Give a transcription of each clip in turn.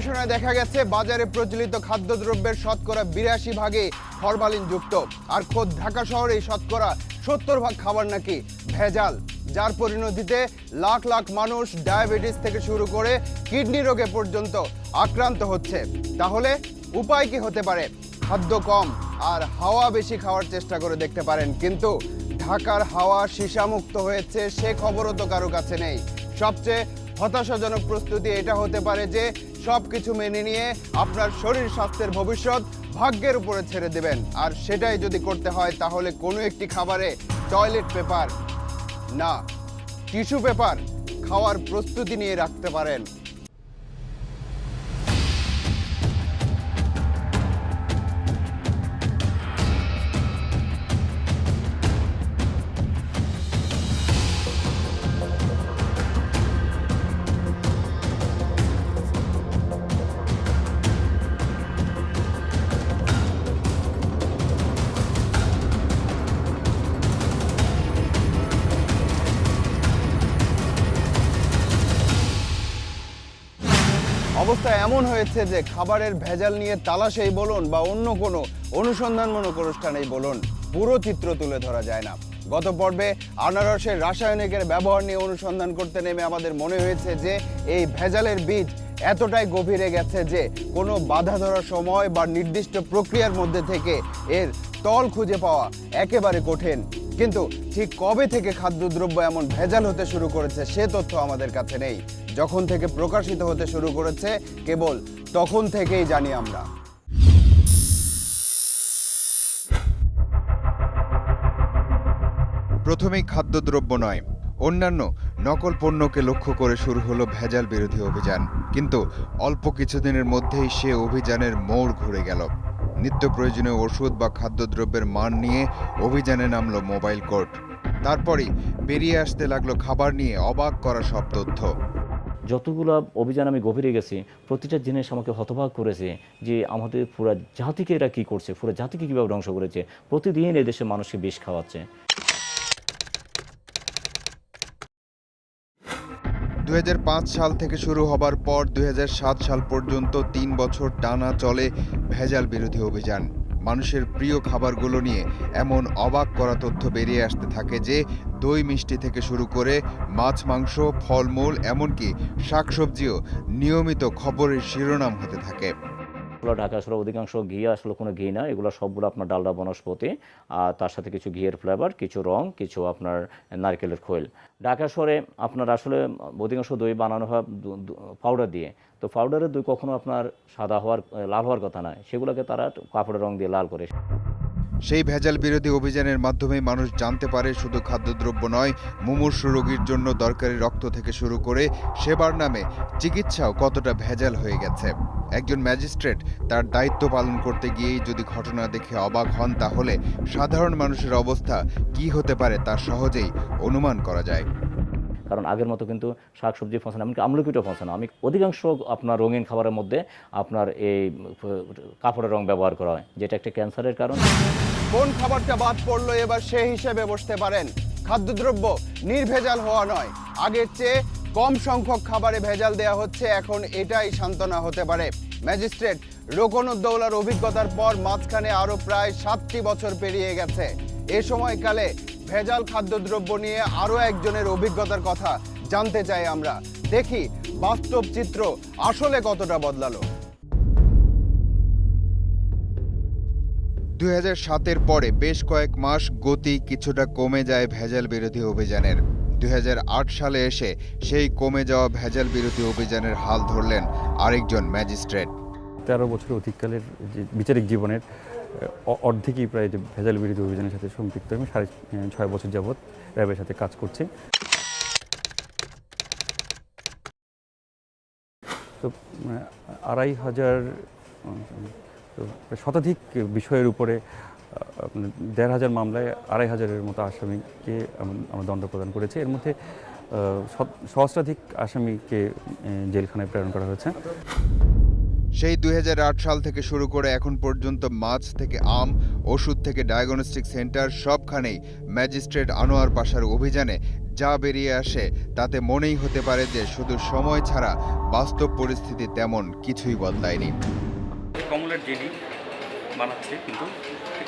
গবেষণায় দেখা গেছে, বাজারে প্রচলিত খাদ্যদ্রব্যের শতকরা বিরাশি ভাগে ফরমালিন যুক্ত। আর খোদ ঢাকা শহরে শতকরা সত্তর ভাগ খাবার নাকি ভেজাল। যার পরিণতিতে লাখ লাখ মানুষ ডায়াবেটিস থেকে শুরু করে কিডনি রোগে পর্যন্ত আক্রান্ত হচ্ছে। তাহলে উপায় কি হতে পারে? খাদ্য কম আর হাওয়া বেশি খাওয়ার চেষ্টা করে দেখতে পারেন। কিন্তু ঢাকার হাওয়া সীসামুক্ত হয়েছে সে খবরও তো কারও কাছে নেই। সবচেয়ে হতাশাজনক প্রস্তুতি, এটা হতে পারে যে সব কিছু মেনে নিয়ে আপনার শরীর স্বাস্থ্যের ভবিষ্যৎ ভাগ্যের উপরে ছেড়ে দেবেন। আর সেটাই যদি করতে হয়, তাহলে কোনো একটি খাবারে টয়লেট পেপার না, টিস্যু পেপার খাওয়ার প্রস্তুতি নিয়ে রাখতে পারেন। অবস্থা এমন হয়েছে যে খাবারের ভেজাল নিয়ে তালাশেই বলুন বা অন্য কোনো অনুসন্ধানমূলক অনুষ্ঠানেই বলুন, পুরো চিত্র তুলে ধরা যায় না। গত পর্বে আনারসের রাসায়নিকের ব্যবহার নিয়ে অনুসন্ধান করতে নেমে আমাদের মনে হয়েছে যে এই ভেজালের বীজ এতটাই গভীরে গেছে যে কোনো বাধা ধরা সময় বা নির্দিষ্ট প্রক্রিয়ার মধ্যে থেকে এর তল খুঁজে পাওয়া একেবারে কঠিন। কিন্তু ঠিক কবে থেকে খাদ্যদ্রব্য এমন ভেজাল হতে শুরু করেছে সে তথ্য আমাদের কাছে নেই। যখন থেকে প্রকাশিত হতে শুরু করেছে, কেবল তখন থেকেই জানি আমরা। প্রথমেই খাদ্যদ্রব্য নয়, অন্যান্য নকল পণ্যকে লক্ষ্য করে শুরু হলো ভেজাল বিরোধী অভিযান। কিন্তু অল্প কিছুদিনের মধ্যেই সে অভিযানের মোড় ঘুরে গেল। নিত্য প্রয়োজনীয় ওষুধ বা খাদ্যদ্রব্যের মান নিয়ে অভিযানে নামলো মোবাইল কোর্ট। তারপরে বেরিয়ে আসতে লাগল খাবার নিয়ে অবাক করা সব তথ্য। যতগুলো অভিযান আমি গভীরে গেছি, প্রতিটা জিনিস আমাকে হতবাক করেছে যে আমাদের পুরা জাতিকে এরা কী করছে, পুরো জাতিকে কীভাবে ধ্বংস করেছে। প্রতিদিন এদেশে মানুষকে বিষ খাওয়াচ্ছে। দুই হাজার পাঁচ সাল থেকে শুরু হবার পর দু হাজার সাত সাল পর্যন্ত তিন বছর টানা চলে ভেজাল বিরোধী অভিযান। মানুষের প্রিয় খাবারগুলো নিয়ে এমন অবাক করা তথ্য বেরিয়ে আসতে থাকে যে, দই মিষ্টি থেকে শুরু করে মাছ, মাংস, ফলমূল, এমনকি শাকসবজিও নিয়মিত খবরের শিরোনাম হতে থাকে। এগুলো ঢাকা শহরে অধিকাংশ ঘি, আসলে কোনো ঘি না, এগুলো সবগুলো আপনার ডালডা বনস্পতি, আর তার সাথে কিছু ঘিয়ের ফ্লেভার কিছু রং, কিছু আপনার নারকেলের খোল। ঢাকা শহরে আপনার আসলে অধিকাংশ দই বানানো হয় পাউডার দিয়ে। তো পাউডারের দই কখনো আপনার সাদা হওয়ার, লাল হওয়ার কথা নয়। সেগুলোকে তারা কাপড়ের রং দিয়ে লাল করে। সেই ভেজাল বিরোধী অভিযানের মাধ্যমে মানুষ জানতে পারে শুধু খাদ্যদ্রব্য নয়, মুমূর্ষু রোগীর জন্য দরকারি রক্ত থেকে শুরু করে সেবার নামে চিকিৎসাও কতটা ভেজাল হয়ে গেছে। একজন ম্যাজিস্ট্রেট তার দায়িত্ব পালন করতে গিয়েই যদি ঘটনা দেখে অবাক হন, তাহলে সাধারণ মানুষের অবস্থা কি হতে পারে তা সহজেই অনুমান করা যায়। কারণ আগের মতো কিন্তু শাকসবজি ফসল না, এমনকি আমলকিটাও ফসল না। আমি অধিকাংশ আপনার রঙিন খাবারের মধ্যে আপনার এই কাপড়ের রং ব্যবহার করা হয়, যেটা একটা ক্যান্সারের কারণ। কোন খাবারটা বাদ পড়ল এবার সে হিসেবে বসতে পারেন। খাদ্যদ্রব্য নির্ভেজাল হওয়া নয়। আগের চেয়ে কম সংখ্যক খাবারে ভেজাল দেয়া হচ্ছে, এখন এটাই সান্ত্বনা হতে পারে। ম্যাজিস্ট্রেট রোকনুদ্দৌলার অভিজ্ঞতার পর মাঝখানে আরও প্রায় সাতটি বছর পেরিয়ে গেছে। এ সময়কালে ভেজাল খাদ্যদ্রব্য নিয়ে আরও একজনের অভিজ্ঞতার কথা জানতে চাই আমরা। দেখি বাস্তব চিত্র আসলে কতটা বদলালো। দুই সাতের পরে বেশ কয়েক মাস গতি কিছুটা কমে যায় ভেজাল বিরোধী অভিযানের। দুই হাজার আট সালে এসে সেই কমে যাওয়া ভেজাল বিরোধী অভিযানের হাল ধরলেন আরেকজন ম্যাজিস্ট্রেট। তেরো বছর অধিককালের যে বিচারিক জীবনের অর্ধেকই প্রায় যে ভেজাল বিরোধী অভিযানের সাথে সম্পৃক্ত। আমি সাড়ে ছয় বছর যাবৎ র্যাবের সাথে কাজ করছি। তো আড়াই হাজার শতাধিক বিষয়ের উপরে আহ, দেড় হাজার মামলায় আড়াই হাজারের মতো আসামিকে আম- আমরা দণ্ড প্রদান করেছি। এর মধ্যে সহস্রাধিক আসামিকে জেলখানায় প্রেরণ করা হয়েছে। সেই দুই হাজার আট সাল থেকে শুরু করে এখন পর্যন্ত মাছ থেকে আম ওষুধ থেকে ডায়াগনস্টিক সেন্টার সবখানেই ম্যাজিস্ট্রেট আনোয়ার পাশার অভিযানে যা বেরিয়ে আসে তাতে মনেই হতে পারে যে শুধু সময় ছাড়া বাস্তব পরিস্থিতি তেমন কিছুই বদলায়নি। কমলার জেলি বানাচ্ছে কিন্তু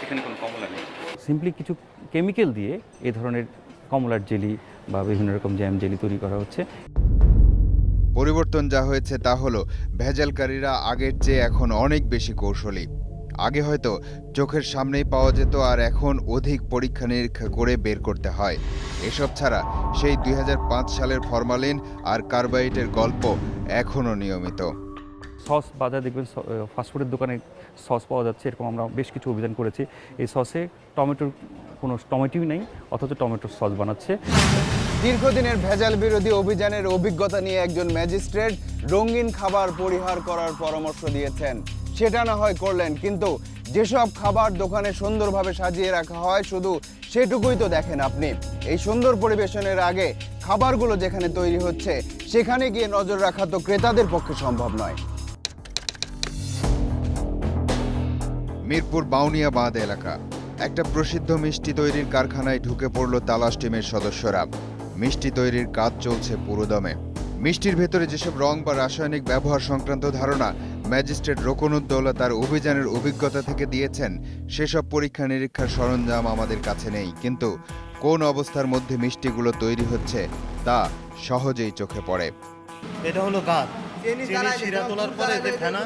এখানে কোনো কমলা নেই। সিম্পলি কিছু কেমিক্যাল দিয়ে এই ধরনের কমলার জেলি বা বিভিন্ন রকম জ্যাম জেলি তৈরি করা হচ্ছে। পরিবর্তন যা হয়েছে তা হলো, ভেজালকারীরা আগের চেয়ে এখন অনেক বেশি কৌশলী। আগে হয়তো চোখের সামনেই পাওয়া যেত আর এখন অধিক পরীক্ষা নিরীক্ষা করে বের করতে হয়। এসব ছাড়া সেই দুই হাজার পাঁচ সালের ফরমালিন আর কার্বাইটের গল্প এখনও নিয়মিত। সস বাজারে দেখবেন ফাস্টফুডের দোকানে সস পাওয়া যাচ্ছে, এরকম আমরা বেশ কিছু অভিযান করেছি। এই সসে টমেটোর কোনো টমেটোই নেই, অথচ টমেটোর সস বানাচ্ছে। দীর্ঘদিনের ভেজাল বিরোধী অভিযানের অভিজ্ঞতা নিয়ে একজন ম্যাজিস্ট্রেট রঙিন খাবার পরিহার করার পরামর্শ দিয়েছেন। সেটা না হয় করলেন, কিন্তু যেসব খাবার দোকানে সুন্দরভাবে সাজিয়ে রাখা হয়, শুধু সেটুকুই তো দেখেন আপনি। এই সুন্দর পরিবেশনের আগে খাবারগুলো যেখানে তৈরি হচ্ছে, সেখানে গিয়ে নজর রাখা তো ক্রেতাদের পক্ষে সম্ভব নয়। মিরপুর বাউনিয়া বাঁধ এলাকা। একটা প্রসিদ্ধ মিষ্টি তৈরির কারখানায় ঢুকে পড়ল তালাশ টিমের সদস্যরা। মিষ্টি তৈরির কাজ চলছে পুরোদমে মিষ্টির ভেতরে যেসব রং বা রাসায়নিক ব্যবহার সংক্রান্ত ধারণা ম্যাজিস্ট্রেট রোকনুদ্দৌলা তার অভিযানের অভিজ্ঞতা থেকে দিয়েছেন সেসব পরীক্ষা নিরীক্ষার সরঞ্জাম আমাদের কাছে নেই। কিন্তু কোন অবস্থার মধ্যে মিষ্টিগুলো তৈরি হচ্ছে তা সহজেই চোখে পড়ে। এটা হলো গাছ তোলার পরে যে ফেনা।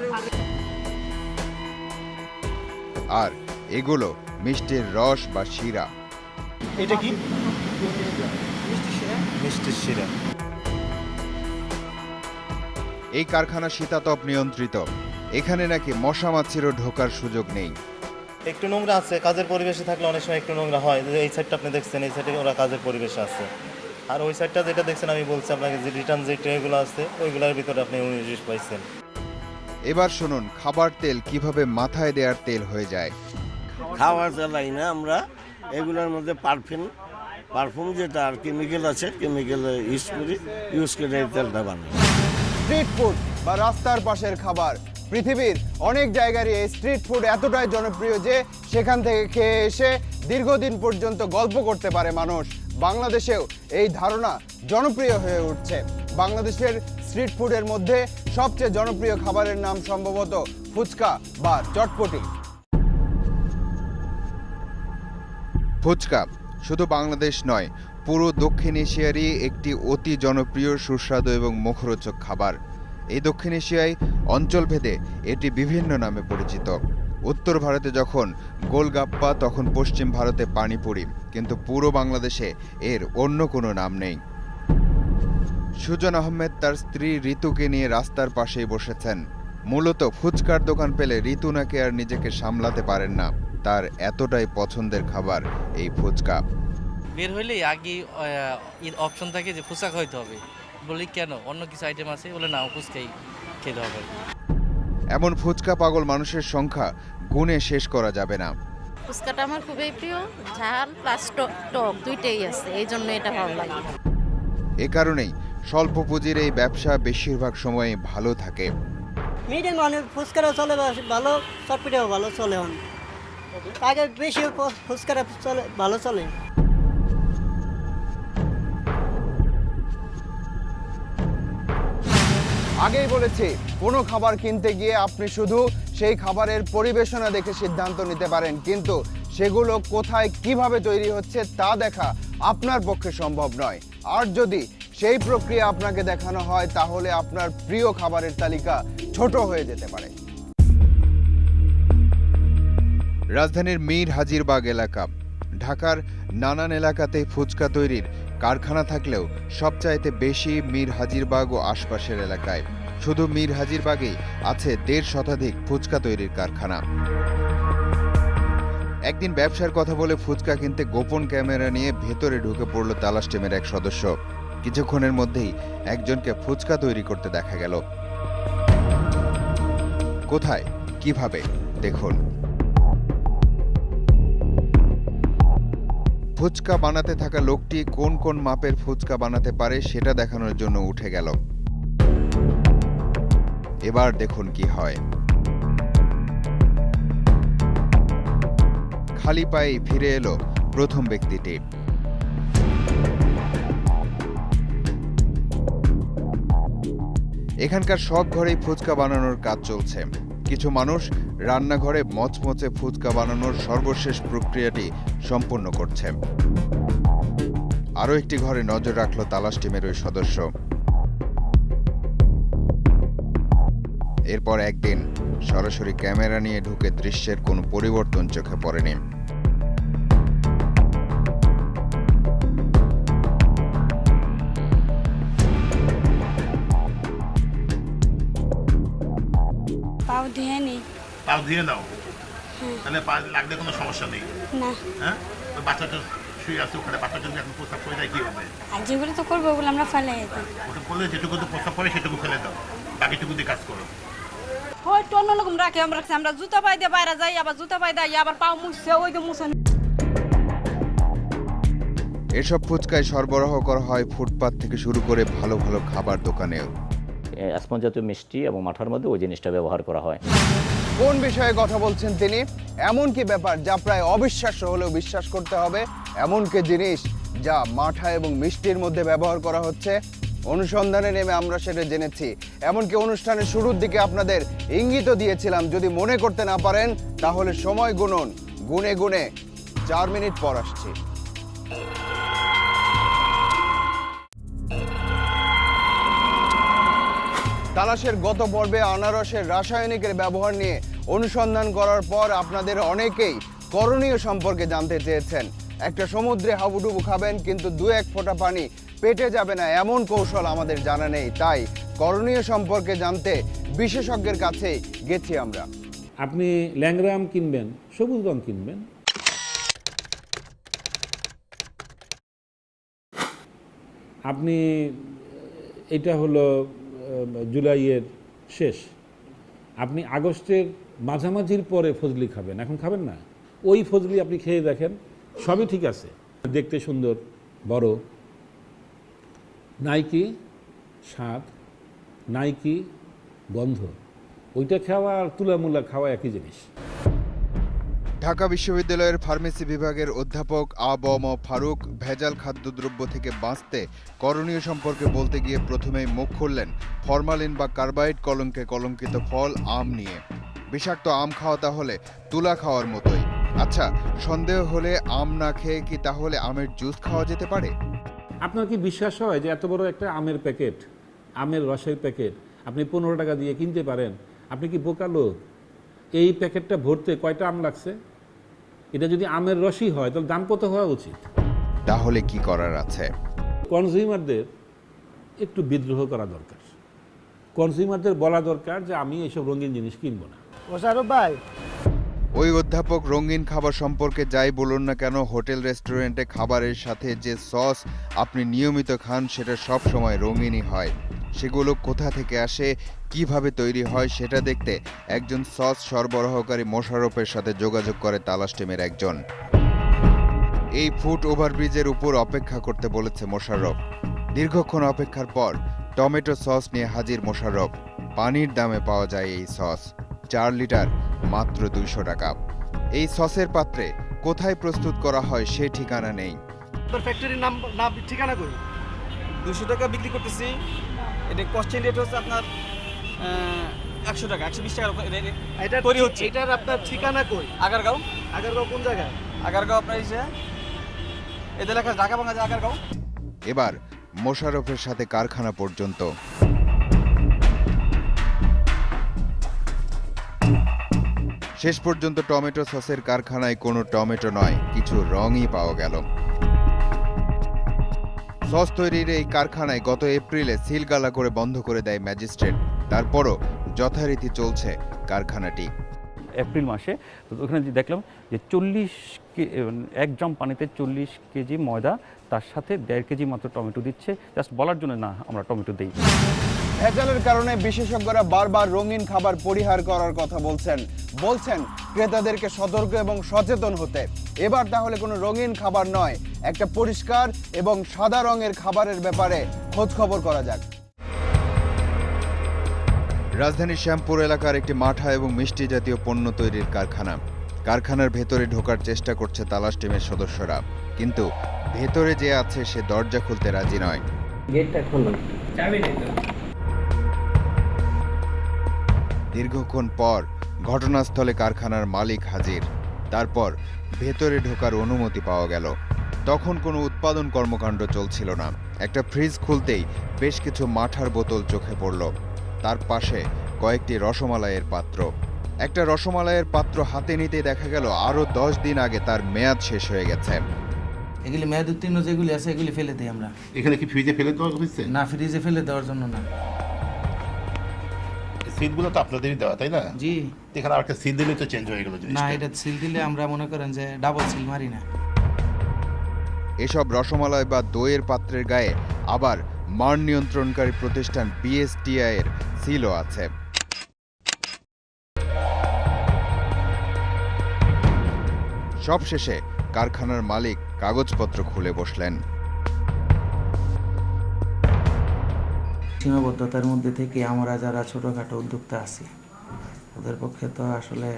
আর এগুলো মিষ্টির রস বা শিরা। এটা কি? মিষ্টির শিরা। এই কারখানা শীতাতপ নিয়ন্ত্রিত। এখানে নাকি মশা মাছিরও ঢোকার সুযোগ নেই। একটু নোংরা আছে কাজের পরিবেশে থাকলে অনেক সময় একটু নোংরা হয়। এই সাইডটা আপনি দেখছেন এই সাইডে ওরা কাজের পরিবেশে আছে। আর ওই সাইডটা যেটা দেখছেন আমি বলছি আপনাকে যে রিটার্ন যে ট্রেগুলো আছে ওইগুলোর ভিতরে আপনি উনিশ পাইছেন। এবার শুনুন খাবার তেল কীভাবে মাথায় দেওয়ার তেল হয়ে যায়। খাওয়ার চালাই না আমরা এগুলোর মধ্যে পারফিউম পারফিউম যেটা আর কেমিক্যাল আছে কেমিক্যাল ইউজ করি ইউজ করে এই তেলটা বানাই। স্ট্রিট ফুড বা রাস্তার পাশের খাবার। পৃথিবীর অনেক জায়গারই এই স্ট্রিট ফুড এতটাই জনপ্রিয় যে সেখান থেকে খেয়ে এসে দীর্ঘদিন পর্যন্ত গল্প করতে পারে মানুষ। বাংলাদেশেও এই ধারণা জনপ্রিয় হয়ে উঠছে। বাংলাদেশের স্ট্রিট ফুডের মধ্যে সবচেয়ে জনপ্রিয় খাবারের নাম সম্ভবত ফুচকা বা চটপটি। ফুচকা। শুধু বাংলাদেশ নয়, পুরো দক্ষিণ এশিয়ারই একটি অতি জনপ্রিয়, সুস্বাদু এবং মুখরোচক খাবার। এই দক্ষিণ এশিয়ায় অঞ্চলভেদে এটি বিভিন্ন নামে পরিচিত। উত্তর ভারতে যখন গোলগাপ্পা, তখন পশ্চিম ভারতে পানিপুরি, কিন্তু পুরো বাংলাদেশে এর অন্য কোনো নাম নেই। সুজন আহমেদ তার স্ত্রী ঋতুকে নিয়ে রাস্তার পাশেই বসেছেন। মূলত ফুচকার দোকান পেলে ঋতু নাকি আর নিজেকে সামলাতে পারেন না। তার এতটাই পছন্দের খাবার এই ফুচকা। বের হইলেই আগে অপশন থাকে যে ফুচকা খাইতে হবে। বলি কেন? অন্য কিছু আইটেম আছে? বলে না ফুচকাই খেতে হবে। এমন ফুচকা পাগল মানুষের সংখ্যা গুণে শেষ করা যাবে না। ফুচকাটা আমার খুবই প্রিয়। ঝাল প্লাস টক দুইটাই আছে এই জন্য এটা ভালো লাগে। এ কারণেই স্বল্প পুঁজির এই ব্যবসা বেশিরভাগ সময় ভালো থাকে। মিডিয়াম মানে ফুচকারও চলে ভালো চটপিটাও ভালো চলে এখন আগে বেশি ফু- চলে, ভালো চলে। আগেই বলেছি, কোনো খাবার কিনতে গিয়ে আপনি শুধু সেই খাবারের পরিবেশনা দেখে সিদ্ধান্ত নিতে পারেন, কিন্তু সেগুলো কোথায় কীভাবে তৈরি হচ্ছে তা দেখা আপনার পক্ষে সম্ভব নয়। আর যদি সেই প্রক্রিয়া আপনাকে দেখানো হয়, তাহলে আপনার প্রিয় খাবারের তালিকা ছোট হয়ে যেতে পারে। রাজধানীর মীর হাজিরবাগ এলাকা। ঢাকার নানান এলাকাতে ফুচকা তৈরির কারখানা থাকলেও সবচাইতে বেশি মীর হাজিরবাগ ও আশপাশের এলাকায়। শুধু মীর হাজিরবাগেই আছে দেড় শতাধিক ফুচকা তৈরির কারখানা। একদিন ব্যবসার কথা বলে ফুচকা কিনতে গোপন ক্যামেরা নিয়ে ভেতরে ঢুকে পড়ল তালাশ টিমের এক সদস্য। কিছুক্ষণের মধ্যেই একজনকে ফুচকা তৈরি করতে দেখা গেল। কোথায়? কীভাবে? দেখুন। ফুচকা বানাতে থাকা লোকটি কোন কোন মাপের ফুচকা বানাতে পারে সেটা দেখানোর জন্য উঠে গেল। এবার দেখুন কি হয়। খালি পায়ে ফিরে এলো প্রথম ব্যক্তিটি। এখানকার সব ঘরেই ফুচকা বানানোর কাজ চলছে। কিছু মানুষ রান্নাঘরে মচমচে ফুচকা বানানোর সর্বশেষ প্রক্রিয়াটি সম্পন্ন করছে। আরও একটি ঘরে নজর রাখল তালাশ টিমের ওই সদস্য। এরপর একদিন সরাসরি ক্যামেরা নিয়ে ঢুকে দৃশ্যের কোনো পরিবর্তন চোখে পড়েনি। পাও দিয়ে নি পাও দিয়ে দাও। তাহলে লাগলে কোনো সমস্যা নেই। হ্যাঁ? ওই বাচ্চাটা শুয়ে আছে ওখানে বাচ্চাটা যদি এখন প্রস্তাব করে যায় কী হবে? আর যেগুলো তো করব ওগুলো আমরা ফেলে দিই। ওটা করলে যেটুকু তো প্রস্তাব করে সেটুকু ফেলে দাও। বাকিটুকু দিয়ে কাজ করো। হয় তো অন্যরকম রাখে আমরা রাখছি। আমরা জুতা পাই দিয়ে বাইরে যাই আবার জুতা পাই দেয় আবার পাও মুছছে ওই তো মুছে এসব ফুচকায় সরবরাহ করা হয় ফুটপাত থেকে শুরু করে ভালো ভালো খাবার দোকানেও। স্পঞ্জ জাতীয় মিষ্টি এবং মাঠার মধ্যে ওই জিনিসটা ব্যবহার করা হয়। কোন বিষয়ে কথা বলছেন তিনি? এমন কি ব্যাপার যা প্রায় অবিশ্বাস্য হলেও বিশ্বাস করতে হবে? এমন কি জিনিস যা মাঠা এবং মিষ্টির মধ্যে ব্যবহার করা হচ্ছে? অনুসন্ধানে নেমে আমরা সেটা জেনেছি। এমনকি অনুষ্ঠানের শুরুর দিকে আপনাদের ইঙ্গিতও দিয়েছিলাম, যদি মনে করতে না পারেন, তাহলে সময় গুনুন। গুনে গুনে চার মিনিট পর আসছি। তালাশের গত পর্বে আনারসের রাসায়নিকের ব্যবহার নিয়ে অনুসন্ধান করার পর আপনাদের অনেকেই করণীয় সম্পর্কে জানতে চেয়েছেন। একটা সমুদ্রে হাবুডুবু খাবেন, কিন্তু দু এক ফোঁটা পানি পেটে যাবে না এমন কৌশল আমাদের জানা নেই। তাই করণীয় সম্পর্কে জানতে বিশেষজ্ঞের কাছে গেছি আমরা। আপনি ল্যাংরাম কিনবেন সবুজ রং কিনবেন। আপনি এটা হলো জুলাইয়ের শেষ। আপনি আগস্টের মাঝামাঝির পরে ফজলি খাবেন, এখন খাবেন না? ওই ফজলি আপনি খেয়ে দেখেন, সবই ঠিক আছে। দেখতে সুন্দর, বড়। নাইকি স্বাদ, নাইকি গন্ধ, ওইটা খাওয়া আর তুলামুলা খাওয়া একই জিনিস। ঢাকা বিশ্ববিদ্যালয়ের ফার্মেসি বিভাগের অধ্যাপক আ ব ম ফারুক ভেজাল খাদ্যদ্রব্য থেকে বাঁচতে করণীয় সম্পর্কে বলতে গিয়ে প্রথমেই মুখ খুললেন ফরমালিন বা কার্বাইড কলঙ্কে কলঙ্কিত ফল, আম নিয়ে। বিষাক্ত আম খাওয়া তাহলে তুলা খাওয়ার মতোই। আচ্ছা সন্দেহ হলে আম না খেয়ে কি তাহলে আমের জুস খাওয়া যেতে পারে? আপনার কি বিশ্বাস হয় যে এত বড় একটা আমের প্যাকেট, আমের রসের প্যাকেট আপনি পনেরো টাকা দিয়ে কিনতে পারেন? আপনি কি বোকা লোক? এই প্যাকেটটা ভরতে কয়টা আম লাগছে? এটা যদি আমের রসই হয় তাহলে দাম কত হওয়া উচিত? তাহলে কি করার আছে? কনজিউমারদের একটু বিদ্রোহ করা দরকার। কনজিউমারদের বলা দরকার যে আমি এইসব রঙিন জিনিস কিনবো না। ভাই। ওই অধ্যাপক রঙিন খাবার সম্পর্কে যাই বলুন না কেন হোটেল রেস্টুরেন্টে খাবারের সাথে যে সস আপনি নিয়মিত খান সেটা সব সময় রঙিনই হয়। সেগুলো কোথা থেকে আসে কীভাবে তৈরি হয় সেটা দেখতে একজন সস সরবরাহকারী মোশারফের সাথে যোগাযোগ করে তালাশ টিমের একজন। এই ফুট ওভারব্রিজের উপর অপেক্ষা করতে বলেছে মোশাররফ। দীর্ঘক্ষণ অপেক্ষার পর টমেটো সস নিয়ে হাজির মোশাররফ। পানির দামে পাওয়া যায় এই সস চার লিটার মাত্র দুইশো টাকা। এই সসের পাত্রে কোথায় প্রস্তুত করা হয় সে ঠিকানা নেই। ফ্যাক্টরির নাম নাম ঠিকানা কই? দুশো টাকা বিক্রি করতেছি। এটা কস্টিং রেট হচ্ছে আপনার একশো টাকা একশো বিশ টাকা এটা তৈরি হচ্ছে। এটার আপনার ঠিকানা কই? আগারগাঁও। আগারগাঁও কোন জায়গায়? আগারগাঁও আপনার এসে এদের লেখা ঢাকা ভাঙা আগারগাঁও। এবার মোশাররফের সাথে কারখানা পর্যন্ত। শেষ পর্যন্ত টমেটো সসের কারখানায় কোনো টমেটো নয় কিছু রঙই পাওয়া গেল। সস তৈরির এই কারখানায় গত এপ্রিলে সিলগালা করে বন্ধ করে দেয় ম্যাজিস্ট্রেট। তারপরও যথারীতি চলছে কারখানাটি। এপ্রিল মাসে ওখানে দেখলাম যে চল্লিশ এক ড্রাম পানিতে চল্লিশ কেজি ময়দা, তার সাথে দেড় কেজি মাত্র টমেটো দিচ্ছে। জাস্ট বলার জন্য না, আমরা টমেটো দিই। ভেজালের কারণে বিশেষজ্ঞরা বারবার রঙিন খাবার পরিহার করার কথা বলছেন। বলছেন ক্রেতাদেরকে সতর্ক এবং সচেতন হতে। এবার তাহলে কোনো রঙিন খাবার নয় একটা পরিষ্কার এবং সাদা রঙের খাবারের ব্যাপারে খোঁজ খবর করা যাক। রাজধানীর শ্যামপুর এলাকার একটি মাঠা এবং মিষ্টি জাতীয় পণ্য তৈরির কারখানা। কারখানার ভেতরে ঢোকার চেষ্টা করছে তালাশ টিমের সদস্যরা। কিন্তু ভেতরে যে আছে সে দরজা খুলতে রাজি নয়। গেটটা খুলুন চাবি নেই দীর্ঘক্ষণ পর ঘটনাস্থলে কারখানার মালিক হাজির। তারপর ভেতরে ঢোকার অনুমতি পাওয়া গেল। তখন কোনো উৎপাদন কর্মকাণ্ড চলছিল না। একটা ফ্রিজ খুলতেই বেশ কিছু মাঠার বোতল চোখে পড়ল। তার পাশে কয়েকটি রসমালাইয়ের পাত্র। একটা রসমালাইয়ের পাত্র হাতে নিতে দেখা গেল আরও দশ দিন আগে তার মেয়াদ শেষ হয়ে গেছে। এগুলি মেয়াদ উত্তীর্ণ যেগুলি আছে এগুলি ফেলে দিই আমরা। এখানে কি ফ্রিজে ফেলে দেওয়া হয়েছে? না ফ্রিজে ফেলে দেওয়ার জন্য না। সিটগুলো তো আপনাদেরই দেওয়া তাই না? জি। এখানে আর একটা সিট দিলে তো চেঞ্জ হয়ে গেল না এটা সিল দিলে আমরা মনে করেন যে ডাবল সিল মারি না। এসব রসমালাই বা দইয়ের পাত্রের গায়ে আবার মান নিয়ন্ত্রণকারী প্রতিষ্ঠান বিএসটিআই এর সিলও আছে। সবশেষে কারখানার মালিক কাগজপত্র খুলে বসলেন। সীমাবদ্ধতার মধ্যে থেকে আমরা যারা ছোটোখাটো উদ্যোক্তা আছি, ওদের পক্ষে তো আসলে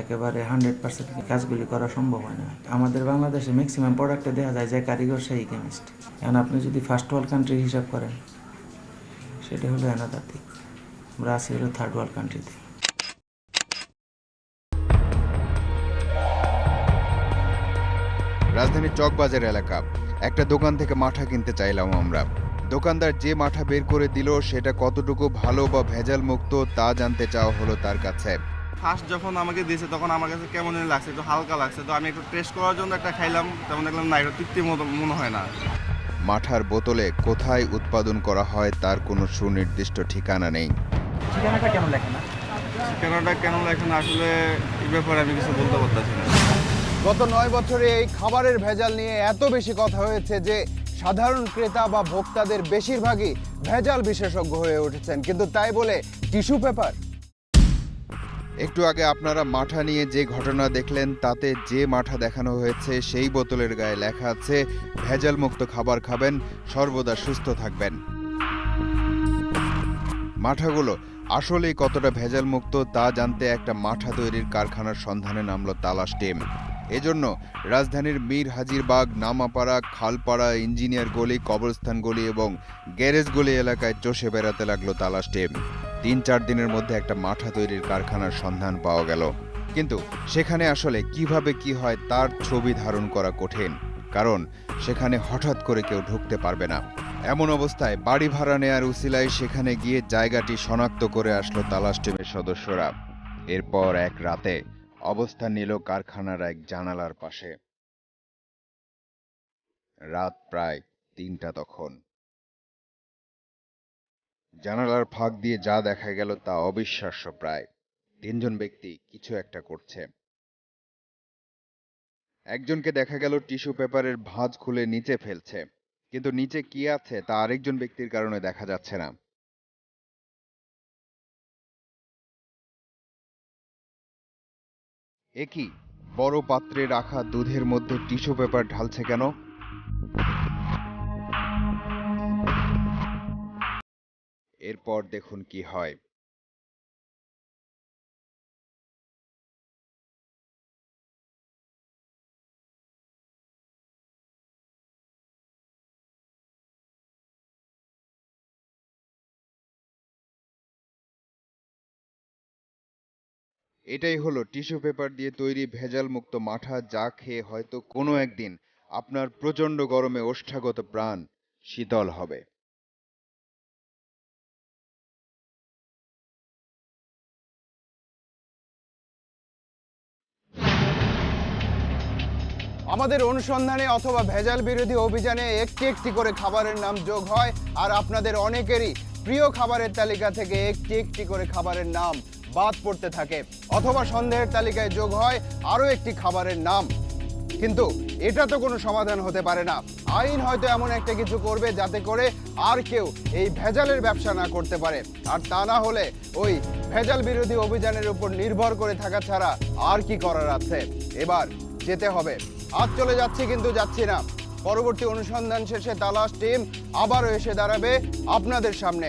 একেবারে হান্ড্রেড পার্সেন্ট কাজগুলি করা সম্ভব হয় না। আমাদের বাংলাদেশে ম্যাক্সিমাম প্রোডাক্টে দেখা যায় যে কারিগর সেই কেমিস্ট এখন আপনি যদি ফার্স্ট ওয়ার্ল্ড কান্ট্রি হিসাব করেন, সেটা হলো অ্যানাদার আমরা আছি হলো থার্ড ওয়ার্ল্ড কান্ট্রিতে রাজধানীর চকবাজার এলাকা, একটা দোকান থেকে মাঠা কিনতে চাইলাম আমরা। দোকানদার যে মাঠা বের করে দিল সেটা কতটুকু ভালো বা ভেজাল মুক্ত তা জানতে চাওয়া হলো তার কাছে। ফার্স্ট যখন আমাকে দিয়েছে তখন আমার কাছে কেমন লাগছে একটু হালকা লাগছে। তো আমি একটু টেস্ট করার জন্য একটা খাইলাম তেমন দেখলাম না এটা তৃপ্তির মতো মনে হয় না। মাঠার বোতলে কোথায় উৎপাদন করা হয় তার কোনো সুনির্দিষ্ট ঠিকানা নেই। ঠিকানাটা কেন লেখে না? ঠিকানাটা কেন লেখেন আসলে এই ব্যাপারে আমি কিছু বলতে পারতেছি না। গত নয় বছরে এই খাবারের ভেজাল নিয়ে এত বেশি কথা হয়েছে যে সাধারণ ক্রেতা বা ভোক্তাদের বেশিরভাগই ভেজাল বিশেষজ্ঞ হয়ে উঠেছেন। কিন্তু তাই বলে টিস্যু পেপার। একটু আগে আপনারা মাঠা নিয়ে যে ঘটনা দেখলেন, তাতে যে মাঠা দেখানো হয়েছে, সেই বোতলের গায়ে লেখা আছে ভেজাল মুক্ত খাবার খাবেন, সর্বদা সুস্থ থাকবেন। মাঠাগুলো আসলেই কতটা ভেজাল মুক্ত তা জানতে একটা মাঠা তৈরির কারখানার সন্ধানে নামলো তালাশ টিম। এজন্য রাজধানীর মীর হাজিরবাগ নামাপাড়া, খালপাড়া, ইঞ্জিনিয়ার গলি, কবরস্থান গলি এবং গ্যারেজ গলি এলাকায় চষে বেড়াতে লাগল তালাশ টিম। তিন চার দিনের মধ্যে একটা মাঠা তৈরির কারখানার সন্ধান পাওয়া গেল। কিন্তু সেখানে আসলে কীভাবে কি হয় তার ছবি ধারণ করা কঠিন, কারণ সেখানে হঠাৎ করে কেউ ঢুকতে পারবে না। এমন অবস্থায় বাড়ি ভাড়া নেয়ার উসিলায় সেখানে গিয়ে জায়গাটি শনাক্ত করে আসলো তালাশ টিমের সদস্যরা। এরপর এক রাতে অবস্থান নিল কারখানার এক জানালার পাশে। রাত প্রায় তিনটা তখন। জানালার ফাঁক দিয়ে যা দেখা গেল তা অবিশ্বাস্য প্রায়। তিনজন ব্যক্তি কিছু একটা করছে। একজনকে দেখা গেল টিস্যু পেপারের ভাঁজ খুলে নিচে ফেলছে। কিন্তু নিচে কি আছে তা আরেকজন ব্যক্তির কারণে দেখা যাচ্ছে না। একই বড় পাত্রে রাখা দুধের মধ্যে টিস্যু পেপার ঢালছে কেন? এরপর দেখুন কি হয়। এটাই হলো টিস্যু পেপার দিয়ে তৈরি ভেজাল মুক্ত মাঠা যা খেয়ে হয়তো কোনো একদিন আপনার প্রচণ্ড গরমে ওষ্ঠাগত প্রাণ শীতল হবে। আমাদের অনুসন্ধানে অথবা ভেজাল বিরোধী অভিযানে একটি একটি করে খাবারের নাম যোগ হয়, আর আপনাদের অনেকেরই প্রিয় খাবারের তালিকা থেকে একটি একটি করে খাবারের নাম বাদ পড়তে থাকে। অথবা সন্দেহের তালিকায় যোগ হয় আরও একটি খাবারের নাম। কিন্তু এটা তো কোনো সমাধান হতে পারে না। আইন হয়তো এমন একটা কিছু করবে যাতে করে আর কেউ এই ভেজালের ব্যবসা না করতে পারে। আর তা না হলে ওই ভেজাল বিরোধী অভিযানের উপর নির্ভর করে থাকা ছাড়া আর কি করার আছে? এবার যেতে হবে। আজ চলে যাচ্ছি কিন্তু যাচ্ছি না। পরবর্তী অনুসন্ধান শেষে তালাশ টিম আবারও এসে দাঁড়াবে আপনাদের সামনে।